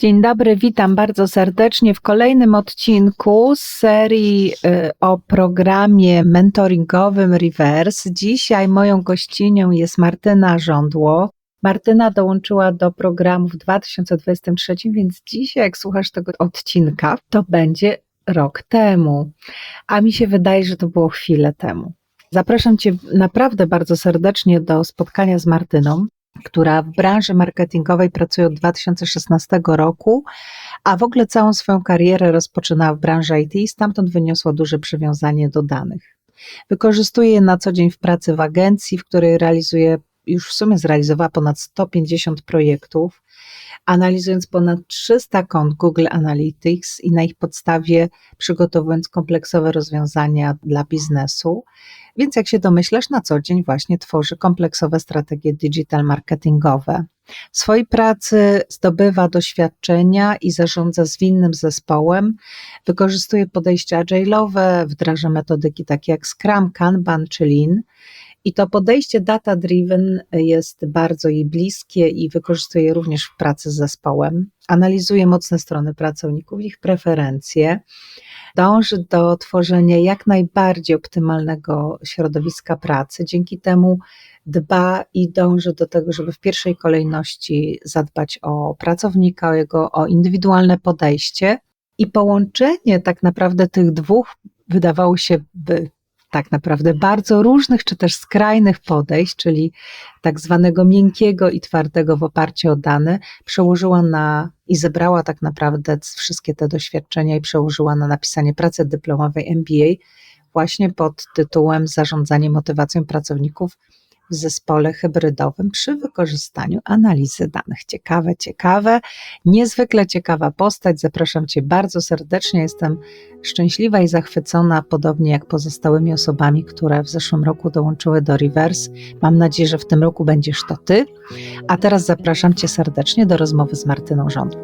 Dzień dobry, witam bardzo serdecznie w kolejnym odcinku z serii y, o programie mentoringowym Reverse. Dzisiaj moją gościnią jest Martyna Żądło. Martyna dołączyła do programu w 2023, więc dzisiaj, jak słuchasz tego odcinka, to będzie rok temu. A mi się wydaje, że to było chwilę temu. Zapraszam Cię naprawdę bardzo serdecznie do spotkania z Martyną która w branży marketingowej pracuje od 2016 roku, a w ogóle całą swoją karierę rozpoczynała w branży IT i stamtąd wyniosła duże przywiązanie do danych. Wykorzystuje je na co dzień w pracy w agencji, w której realizuje, już w sumie zrealizowała ponad 150 projektów, analizując ponad 300 kont Google Analytics i na ich podstawie przygotowując kompleksowe rozwiązania dla biznesu. Więc jak się domyślasz, na co dzień właśnie tworzy kompleksowe strategie digital marketingowe. W swojej pracy zdobywa doświadczenia i zarządza zwinnym zespołem, wykorzystuje podejścia agile'owe, wdraża metodyki takie jak Scrum, Kanban czy Lean i to podejście data-driven jest bardzo jej bliskie i wykorzystuje je również w pracy z zespołem. Analizuje mocne strony pracowników, ich preferencje, dąży do tworzenia jak najbardziej optymalnego środowiska pracy. Dzięki temu dba i dąży do tego, żeby w pierwszej kolejności zadbać o pracownika, o jego o indywidualne podejście. I połączenie tak naprawdę tych dwóch wydawało się by tak naprawdę bardzo różnych czy też skrajnych podejść, czyli tak zwanego miękkiego i twardego w oparciu o dane, przełożyła na i zebrała tak naprawdę wszystkie te doświadczenia i przełożyła na napisanie pracy dyplomowej MBA właśnie pod tytułem Zarządzanie motywacją pracowników w zespole hybrydowym przy wykorzystaniu analizy danych. Ciekawe, ciekawe, niezwykle ciekawa postać. Zapraszam Cię bardzo serdecznie. Jestem szczęśliwa i zachwycona, podobnie jak pozostałymi osobami, które w zeszłym roku dołączyły do Reverse. Mam nadzieję, że w tym roku będziesz to Ty. A teraz zapraszam Cię serdecznie do rozmowy z Martyną Rządło.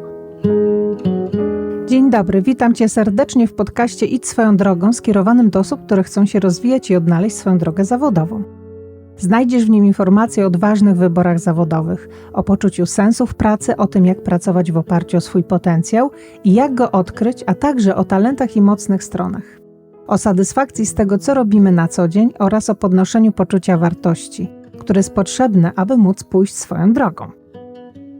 Dzień dobry, witam Cię serdecznie w podcaście Idź swoją drogą skierowanym do osób, które chcą się rozwijać i odnaleźć swoją drogę zawodową. Znajdziesz w nim informacje o ważnych wyborach zawodowych, o poczuciu sensu w pracy, o tym, jak pracować w oparciu o swój potencjał i jak go odkryć, a także o talentach i mocnych stronach. O satysfakcji z tego, co robimy na co dzień oraz o podnoszeniu poczucia wartości, które jest potrzebne, aby móc pójść swoją drogą.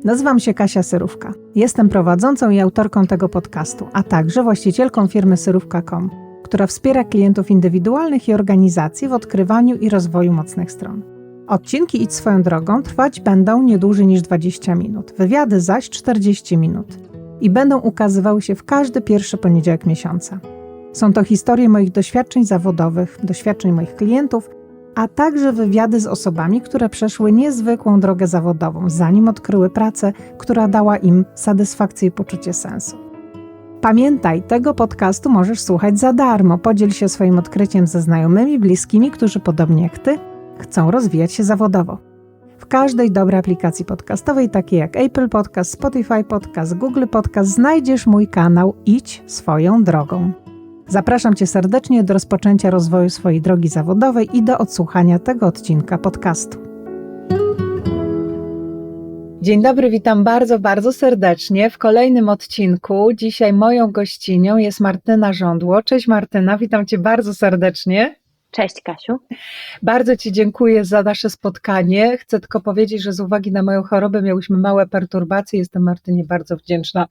Nazywam się Kasia Syrówka. Jestem prowadzącą i autorką tego podcastu, a także właścicielką firmy syrówka.com która wspiera klientów indywidualnych i organizacji w odkrywaniu i rozwoju mocnych stron. Odcinki Idź swoją drogą trwać będą nie dłużej niż 20 minut, wywiady zaś 40 minut i będą ukazywały się w każdy pierwszy poniedziałek miesiąca. Są to historie moich doświadczeń zawodowych, doświadczeń moich klientów, a także wywiady z osobami, które przeszły niezwykłą drogę zawodową, zanim odkryły pracę, która dała im satysfakcję i poczucie sensu. Pamiętaj, tego podcastu możesz słuchać za darmo. Podziel się swoim odkryciem ze znajomymi, bliskimi, którzy podobnie jak ty chcą rozwijać się zawodowo. W każdej dobrej aplikacji podcastowej, takiej jak Apple Podcast, Spotify Podcast, Google Podcast, znajdziesz mój kanał Idź swoją drogą. Zapraszam Cię serdecznie do rozpoczęcia rozwoju swojej drogi zawodowej i do odsłuchania tego odcinka podcastu. Dzień dobry, witam bardzo, bardzo serdecznie w kolejnym odcinku. Dzisiaj moją gościnią jest Martyna Żądło. Cześć Martyna, witam Cię bardzo serdecznie. Cześć Kasiu. Bardzo Ci dziękuję za nasze spotkanie. Chcę tylko powiedzieć, że z uwagi na moją chorobę miałyśmy małe perturbacje. Jestem Martynie bardzo wdzięczna,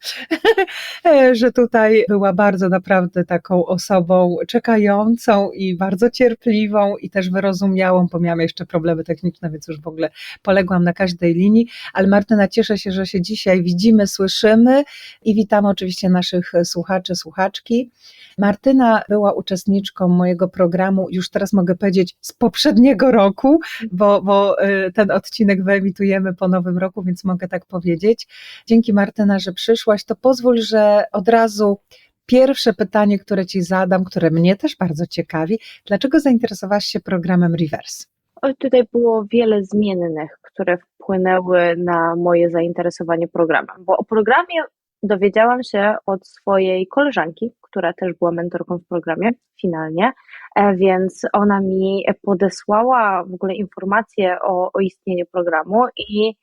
że tutaj była bardzo naprawdę taką osobą czekającą i bardzo cierpliwą i też wyrozumiałą, bo miałam jeszcze problemy techniczne, więc już w ogóle poległam na każdej linii. Ale Martyna, cieszę się, że się dzisiaj widzimy, słyszymy i witamy oczywiście naszych słuchaczy, słuchaczki. Martyna była uczestniczką mojego programu już teraz mogę powiedzieć z poprzedniego roku, bo, bo y, ten odcinek wyemitujemy po nowym roku, więc mogę tak powiedzieć. Dzięki Martyna, że przyszłaś, to pozwól, że od razu pierwsze pytanie, które Ci zadam, które mnie też bardzo ciekawi, dlaczego zainteresowałaś się programem Reverse? Tutaj było wiele zmiennych, które wpłynęły na moje zainteresowanie programem, bo o programie dowiedziałam się od swojej koleżanki, która też była mentorką w programie finalnie, e, więc ona mi podesłała w ogóle informacje o, o istnieniu programu i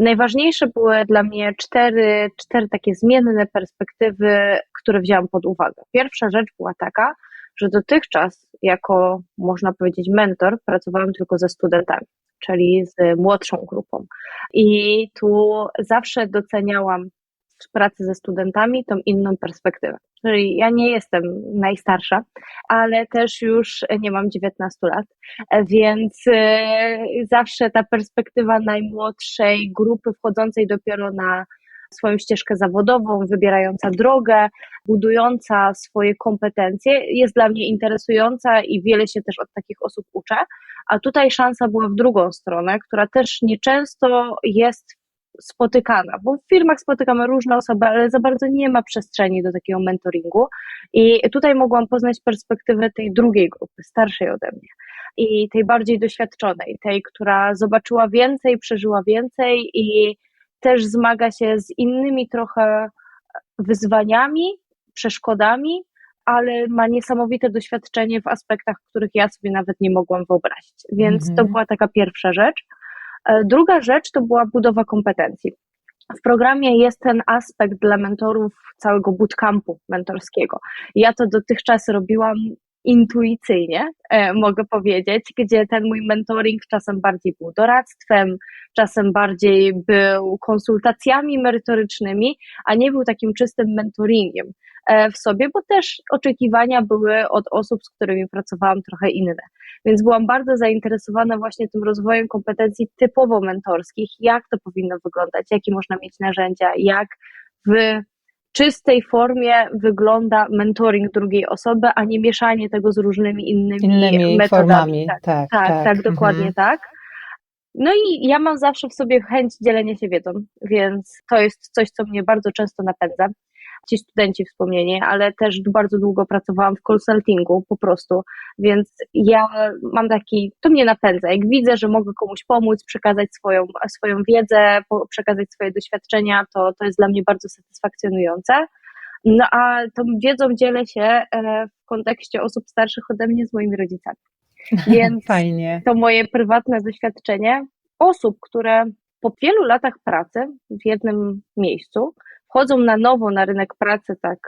Najważniejsze były dla mnie cztery, cztery takie zmienne perspektywy, które wzięłam pod uwagę. Pierwsza rzecz była taka, że dotychczas jako, można powiedzieć, mentor pracowałam tylko ze studentami, czyli z młodszą grupą. I tu zawsze doceniałam pracy ze studentami tą inną perspektywę. Czyli ja nie jestem najstarsza, ale też już nie mam 19 lat, więc e, zawsze ta perspektywa najmłodszej grupy wchodzącej dopiero na swoją ścieżkę zawodową, wybierająca drogę, budująca swoje kompetencje, jest dla mnie interesująca i wiele się też od takich osób uczę. A tutaj szansa była w drugą stronę, która też nieczęsto jest spotykana, bo w firmach spotykamy różne osoby, ale za bardzo nie ma przestrzeni do takiego mentoringu. I tutaj mogłam poznać perspektywę tej drugiej grupy, starszej ode mnie i tej bardziej doświadczonej, tej, która zobaczyła więcej, przeżyła więcej i też zmaga się z innymi trochę wyzwaniami, przeszkodami, ale ma niesamowite doświadczenie w aspektach, których ja sobie nawet nie mogłam wyobrazić. Więc to Mhm. była taka pierwsza rzecz. E, Druga rzecz to była budowa kompetencji. W programie jest ten aspekt dla mentorów całego bootcampu mentorskiego. Ja to dotychczas robiłam intuicyjnie, e, mogę powiedzieć, gdzie ten mój mentoring czasem bardziej był doradztwem, czasem bardziej był konsultacjami merytorycznymi, a nie był takim czystym mentoringiem w sobie, bo też oczekiwania były od osób, z którymi pracowałam trochę inne. Więc byłam bardzo zainteresowana właśnie tym rozwojem kompetencji typowo mentorskich, jak to powinno wyglądać, jakie można mieć narzędzia, jak w czystej formie wygląda mentoring drugiej osoby, a nie mieszanie tego z różnymi innymi, Innymi metodami. formami. Tak, Tak, tak, tak, tak, dokładnie Mhm. tak. No i ja mam zawsze w sobie chęć dzielenia się wiedzą, więc to jest coś, co mnie bardzo często napędza. Ci studenci wspomnieni, ale też bardzo długo pracowałam w consultingu po prostu, więc ja mam taki, to mnie napędza. Jak widzę, że mogę komuś pomóc, przekazać swoją, swoją wiedzę, przekazać swoje doświadczenia, to, to jest dla mnie bardzo satysfakcjonujące. No a tą wiedzą dzielę się e, w kontekście osób starszych ode mnie z moimi rodzicami. Więc Fajnie. to moje prywatne doświadczenie osób, które po wielu latach pracy w jednym miejscu wchodzą na nowo na rynek pracy, tak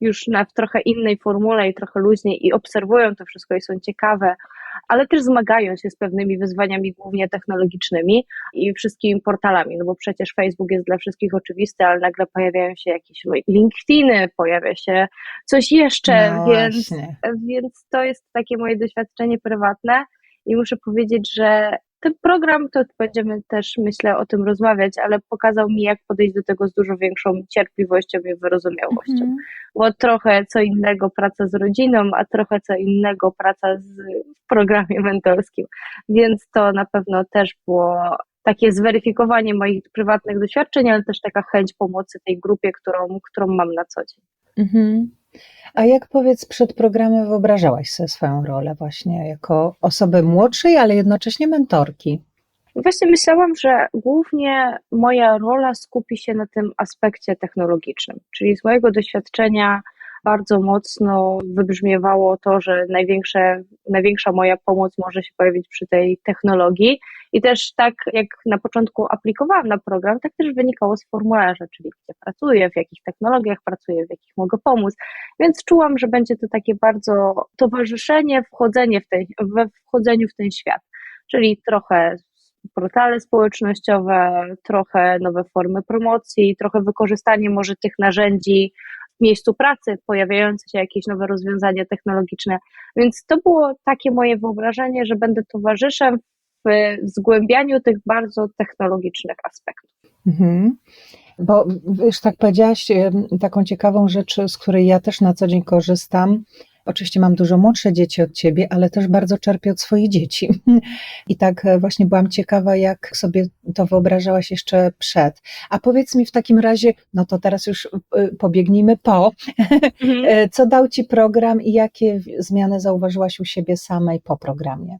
już na, w trochę innej formule i trochę luźniej i obserwują to wszystko i są ciekawe, ale też zmagają się z pewnymi wyzwaniami, głównie technologicznymi i wszystkimi portalami, no bo przecież Facebook jest dla wszystkich oczywisty, ale nagle pojawiają się jakieś LinkedIny, pojawia się coś jeszcze, No więc więc to jest takie moje doświadczenie prywatne i muszę powiedzieć, że ten program, to będziemy też myślę o tym rozmawiać, ale pokazał mi, jak podejść do tego z dużo większą cierpliwością i wyrozumiałością. Mhm. Bo trochę co innego praca z rodziną, a trochę co innego praca z, w programie mentorskim. Więc to na pewno też było takie zweryfikowanie moich prywatnych doświadczeń, ale też taka chęć pomocy tej grupie, którą, którą mam na co dzień. Mhm. A jak powiedz, przed programem wyobrażałaś sobie swoją rolę właśnie jako osoby młodszej, ale jednocześnie mentorki? Właśnie myślałam, że głównie moja rola skupi się na tym aspekcie technologicznym, czyli z mojego doświadczenia bardzo mocno wybrzmiewało to, że największe, największa moja pomoc może się pojawić przy tej technologii. I też tak jak na początku aplikowałam na program, tak też wynikało z formularza, czyli gdzie pracuję, w jakich technologiach pracuję, w jakich mogę pomóc. Więc czułam, że będzie to takie bardzo towarzyszenie, wchodzenie w ten, we wchodzeniu w ten świat. Czyli trochę portale społecznościowe, trochę nowe formy promocji, trochę wykorzystanie może tych narzędzi miejscu pracy, pojawiające się jakieś nowe rozwiązania technologiczne. Więc to było takie moje wyobrażenie, że będę towarzyszem w zgłębianiu tych bardzo technologicznych aspektów. Mhm. Bo już tak powiedziałaś taką ciekawą rzecz, z której ja też na co dzień korzystam. Oczywiście mam dużo młodsze dzieci od ciebie, ale też bardzo czerpię od swoich dzieci. I tak e, właśnie byłam ciekawa, jak sobie to wyobrażałaś jeszcze przed. A powiedz mi w takim razie, no to teraz już e, pobiegnijmy po. E, Co dał ci program i jakie zmiany zauważyłaś u siebie samej po programie?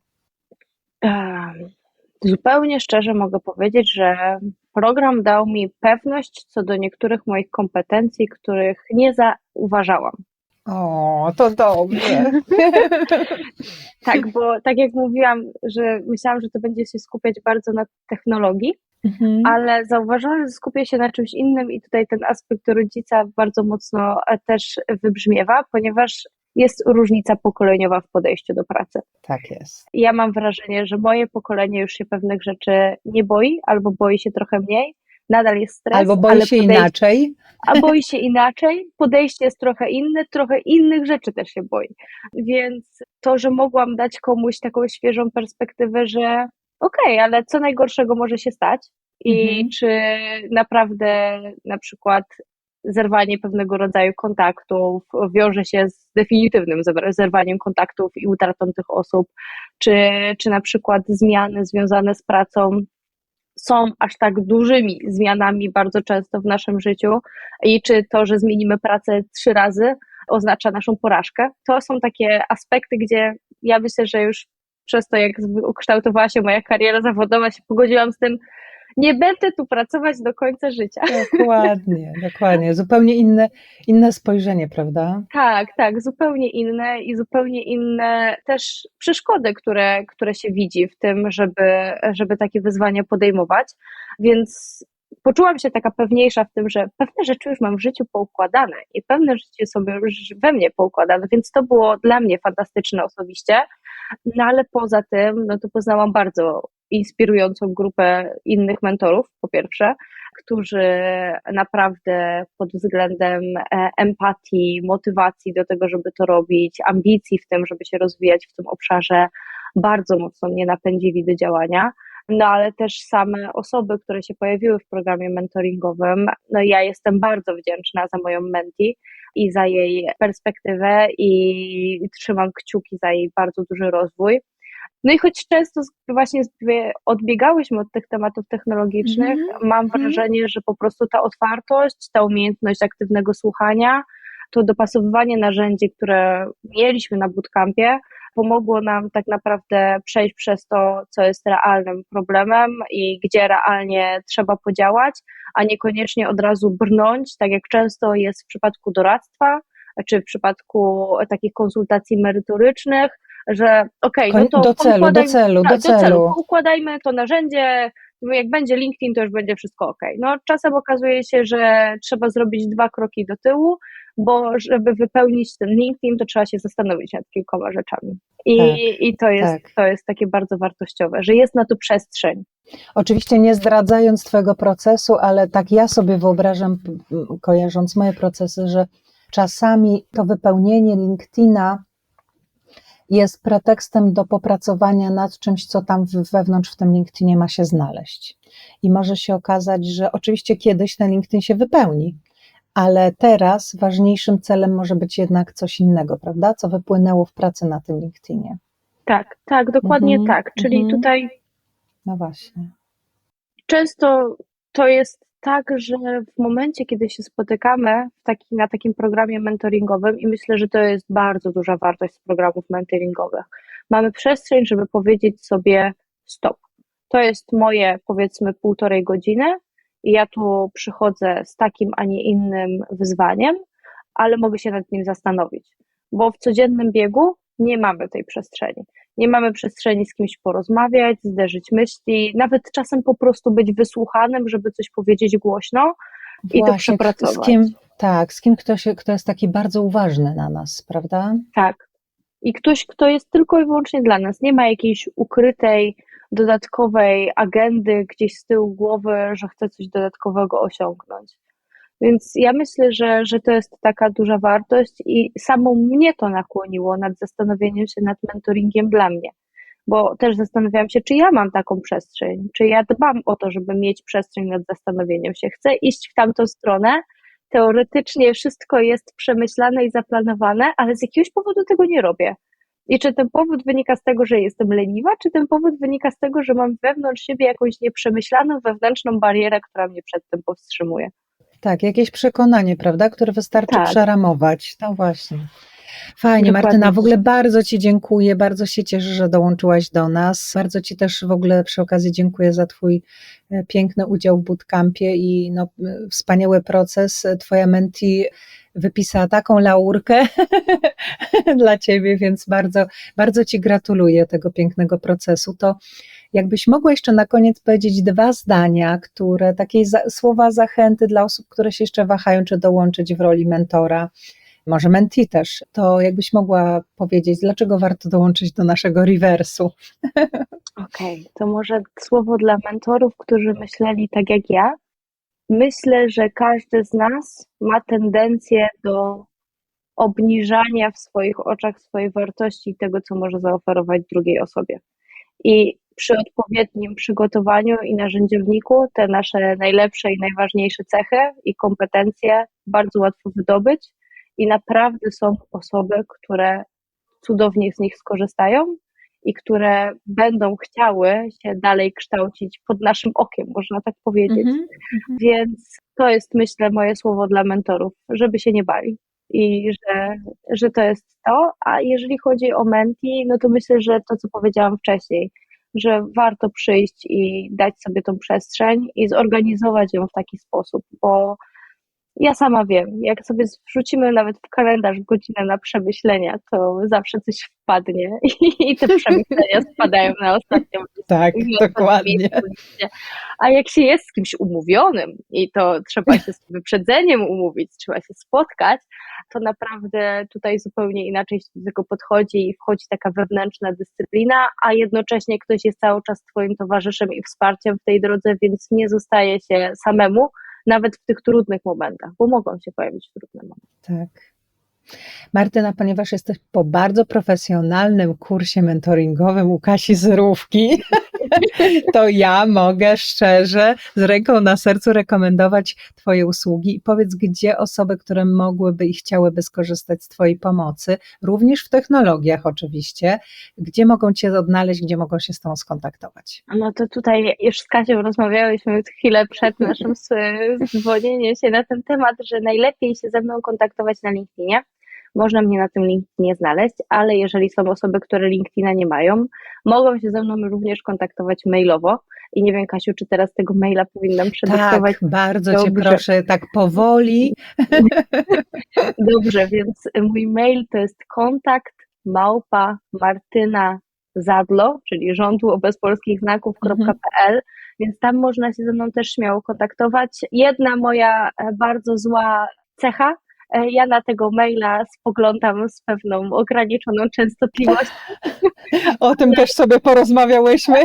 Zupełnie szczerze mogę powiedzieć, że program dał mi pewność co do niektórych moich kompetencji, których nie zauważałam. O, to dobrze. Tak, bo tak jak mówiłam, że myślałam, że to będzie się skupiać bardzo na technologii, Mhm. ale zauważyłam, że skupię się na czymś innym i tutaj ten aspekt rodzica bardzo mocno e, też wybrzmiewa, ponieważ jest różnica pokoleniowa w podejściu do pracy. Tak jest. Ja mam wrażenie, że moje pokolenie już się pewnych rzeczy nie boi, albo boi się trochę mniej. Nadal jest stres, Albo boi się podejście, inaczej. A boi się inaczej. Podejście jest trochę inne, trochę innych rzeczy też się boi. Więc to, że mogłam dać komuś taką świeżą perspektywę, że okej, okay, ale co najgorszego może się stać i Mhm. czy naprawdę na przykład zerwanie pewnego rodzaju kontaktów wiąże się z definitywnym zerwaniem kontaktów i utratą tych osób, czy, czy na przykład zmiany związane z pracą są aż tak dużymi zmianami bardzo często w naszym życiu i czy to, że zmienimy pracę trzy razy oznacza naszą porażkę. To są takie aspekty, gdzie ja myślę, że już przez to, jak ukształtowała się moja kariera zawodowa, się pogodziłam z tym, nie będę tu pracować do końca życia. Dokładnie, dokładnie. Zupełnie inne, inne spojrzenie, prawda? Tak, tak, zupełnie inne i zupełnie inne też przeszkody, które, które się widzi w tym, żeby, żeby takie wyzwania podejmować. Więc poczułam się taka pewniejsza w tym, że pewne rzeczy już mam w życiu poukładane i pewne rzeczy są już we mnie poukładane, więc to było dla mnie fantastyczne osobiście. No ale poza tym, no to poznałam bardzo inspirującą grupę innych mentorów, po pierwsze, którzy naprawdę pod względem empatii, motywacji do tego, żeby to robić, ambicji w tym, żeby się rozwijać w tym obszarze, bardzo mocno mnie napędzili do działania. No ale też same osoby, które się pojawiły w programie mentoringowym, no ja jestem bardzo wdzięczna za moją menti i za jej perspektywę i trzymam kciuki za jej bardzo duży rozwój. No i choć często właśnie odbiegałyśmy od tych tematów technologicznych, mm -hmm. mam wrażenie, że po prostu ta otwartość, ta umiejętność aktywnego słuchania, to dopasowywanie narzędzi, które mieliśmy na bootcampie, pomogło nam tak naprawdę przejść przez to, co jest realnym problemem i gdzie realnie trzeba podziałać, a niekoniecznie od razu brnąć, tak jak często jest w przypadku doradztwa, czy w przypadku takich konsultacji merytorycznych, że okej, okay, no to do celu, do celu, tak, do celu. Układajmy to narzędzie, jak będzie LinkedIn, to już będzie wszystko ok. No czasem okazuje się, że trzeba zrobić dwa kroki do tyłu, bo żeby wypełnić ten LinkedIn, to trzeba się zastanowić nad kilkoma rzeczami. I, tak, i to, jest, tak. to jest takie bardzo wartościowe, że jest na to przestrzeń. Oczywiście nie zdradzając Twojego procesu, ale tak ja sobie wyobrażam, kojarząc moje procesy, że czasami to wypełnienie LinkedIna jest pretekstem do popracowania nad czymś, co tam wewnątrz w tym LinkedInie ma się znaleźć. I może się okazać, że oczywiście kiedyś ten LinkedIn się wypełni, ale teraz ważniejszym celem może być jednak coś innego, prawda? Co wypłynęło w pracy na tym LinkedInie. Tak, tak, dokładnie Mhm, tak. Czyli mhm. tutaj No właśnie. często to jest tak, że w momencie, kiedy się spotykamy w taki, na takim programie mentoringowym, i myślę, że to jest bardzo duża wartość z programów mentoringowych, mamy przestrzeń, żeby powiedzieć sobie stop. To jest moje, powiedzmy, półtorej godziny i ja tu przychodzę z takim, a nie innym wyzwaniem, ale mogę się nad nim zastanowić, bo w codziennym biegu nie mamy tej przestrzeni. Nie mamy przestrzeni z kimś porozmawiać, zderzyć myśli, nawet czasem po prostu być wysłuchanym, żeby coś powiedzieć głośno i to Właśnie, przepracować. Z kim, tak, z kim ktoś, kto jest taki bardzo uważny na nas, prawda? Tak. I ktoś, kto jest tylko i wyłącznie dla nas. Nie ma jakiejś ukrytej, dodatkowej agendy gdzieś z tyłu głowy, że chce coś dodatkowego osiągnąć. Więc ja myślę, że, że to jest taka duża wartość i samo mnie to nakłoniło nad zastanowieniem się nad mentoringiem dla mnie. Bo też zastanawiałam się, czy ja mam taką przestrzeń, czy ja dbam o to, żeby mieć przestrzeń nad zastanowieniem się. Chcę iść w tamtą stronę. Teoretycznie wszystko jest przemyślane i zaplanowane, ale z jakiegoś powodu tego nie robię. I czy ten powód wynika z tego, że jestem leniwa, czy ten powód wynika z tego, że mam wewnątrz siebie jakąś nieprzemyślaną wewnętrzną barierę, która mnie przed tym powstrzymuje. Tak, jakieś przekonanie, prawda, które wystarczy Tak. przeramować. No właśnie. Fajnie, Dokładnie Martyna, w ogóle bardzo Ci dziękuję, bardzo się cieszę, że dołączyłaś do nas. Bardzo Ci też w ogóle przy okazji dziękuję za Twój e, piękny udział w bootcampie i no, wspaniały proces. Twoja menti wypisała taką laurkę dla Ciebie, więc bardzo, bardzo Ci gratuluję tego pięknego procesu. To jakbyś mogła jeszcze na koniec powiedzieć dwa zdania, które takie za, słowa zachęty dla osób, które się jeszcze wahają, czy dołączyć w roli mentora, może menti też, to jakbyś mogła powiedzieć, dlaczego warto dołączyć do naszego rewersu? Okej, to może słowo dla mentorów, którzy myśleli tak jak ja. Myślę, że każdy z nas ma tendencję do obniżania w swoich oczach swojej wartości i tego, co może zaoferować drugiej osobie. I przy odpowiednim przygotowaniu i narzędziowniku te nasze najlepsze i najważniejsze cechy i kompetencje bardzo łatwo wydobyć i naprawdę są osoby, które cudownie z nich skorzystają i które będą chciały się dalej kształcić pod naszym okiem, można tak powiedzieć. Mhm. Więc to jest, myślę, moje słowo dla mentorów, żeby się nie bali i że, że to jest to. A jeżeli chodzi o menti, no to myślę, że to, co powiedziałam wcześniej, że warto przyjść i dać sobie tą przestrzeń i zorganizować ją w taki sposób, bo ja sama wiem, jak sobie wrzucimy nawet w kalendarz godzinę na przemyślenia, to zawsze coś wpadnie i te przemyślenia spadają na ostatnią Tak, na dokładnie. miejscu. A jak się jest z kimś umówionym i to trzeba się z wyprzedzeniem umówić, trzeba się spotkać, to naprawdę tutaj zupełnie inaczej się do tego podchodzi i wchodzi taka wewnętrzna dyscyplina, a jednocześnie ktoś jest cały czas Twoim towarzyszem i wsparciem w tej drodze, więc nie zostaje się samemu, nawet w tych trudnych momentach, bo mogą się pojawić trudne momenty. Tak. Martyna, ponieważ jesteś po bardzo profesjonalnym kursie mentoringowym u Kasi Zrówki, to ja mogę szczerze, z ręką na sercu rekomendować Twoje usługi i powiedz, gdzie osoby, które mogłyby i chciałyby skorzystać z Twojej pomocy, również w technologiach oczywiście, gdzie mogą Cię odnaleźć, gdzie mogą się z Tobą skontaktować. No to tutaj już z Kasią rozmawiałyśmy chwilę przed naszym dzwonieniem się na ten temat, że najlepiej się ze mną kontaktować na LinkedInie. Można mnie na tym LinkedInie znaleźć, ale jeżeli są osoby, które LinkedIna nie mają, mogą się ze mną również kontaktować mailowo. I nie wiem, Kasiu, czy teraz tego maila powinnam przedyktować. Tak, bardzo Cię Dobrze. proszę, tak powoli. Dobrze, więc mój mail to jest kontakt małpa Martyna Zadlo, czyli żądło bez polskich znaków.pl, więc tam można się ze mną też śmiało kontaktować. Jedna moja bardzo zła cecha, ja na tego maila spoglądam z pewną ograniczoną częstotliwością, O tym też sobie porozmawiałyśmy.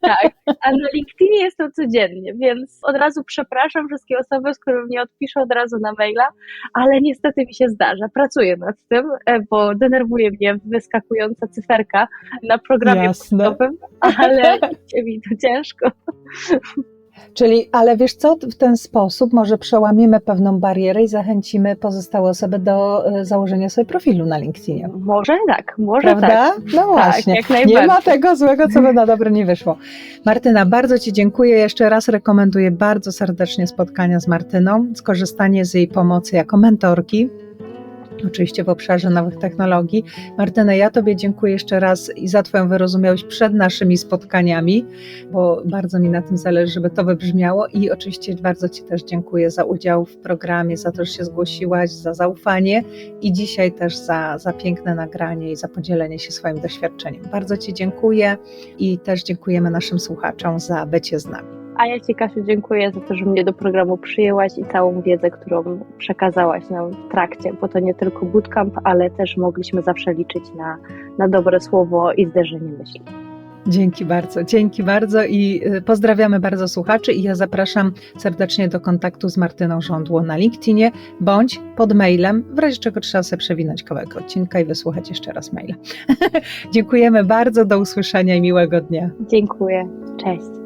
tak, a na LinkedInie jest to codziennie, więc od razu przepraszam wszystkie osoby, z którymi nie odpiszę od razu na maila, ale niestety mi się zdarza. Pracuję nad tym, e, bo denerwuje mnie wyskakująca cyferka na programie Jasne. ale idzie mi to ciężko. Czyli, ale wiesz co, w ten sposób może przełamiemy pewną barierę i zachęcimy pozostałe osoby do e, założenia sobie profilu na LinkedInie. Może tak, może Prawda? tak. No właśnie. jak nie ma tego złego, co by na dobre nie wyszło. Martyna, bardzo Ci dziękuję. Jeszcze raz rekomenduję bardzo serdecznie spotkania z Martyną, skorzystanie z jej pomocy jako mentorki. Oczywiście w obszarze nowych technologii. Martyna, ja Tobie dziękuję jeszcze raz i za Twoją wyrozumiałość przed naszymi spotkaniami, bo bardzo mi na tym zależy, żeby to wybrzmiało. I oczywiście bardzo Ci też dziękuję za udział w programie, za to, że się zgłosiłaś, za zaufanie i dzisiaj też za, za piękne nagranie i za podzielenie się swoim doświadczeniem. Bardzo Ci dziękuję i też dziękujemy naszym słuchaczom za bycie z nami. A ja Ci, Kasiu, dziękuję za to, że mnie do programu przyjęłaś i całą wiedzę, którą przekazałaś nam w trakcie, bo to nie tylko bootcamp, ale też mogliśmy zawsze liczyć na, na dobre słowo i zderzenie myśli. Dzięki bardzo, dzięki bardzo i y, pozdrawiamy bardzo słuchaczy i ja zapraszam serdecznie do kontaktu z Martyną Żądło na LinkedInie bądź pod mailem, w razie czego trzeba sobie przewinąć kawałek odcinka i wysłuchać jeszcze raz maila. Dziękujemy bardzo, do usłyszenia i miłego dnia. Dziękuję. Cześć.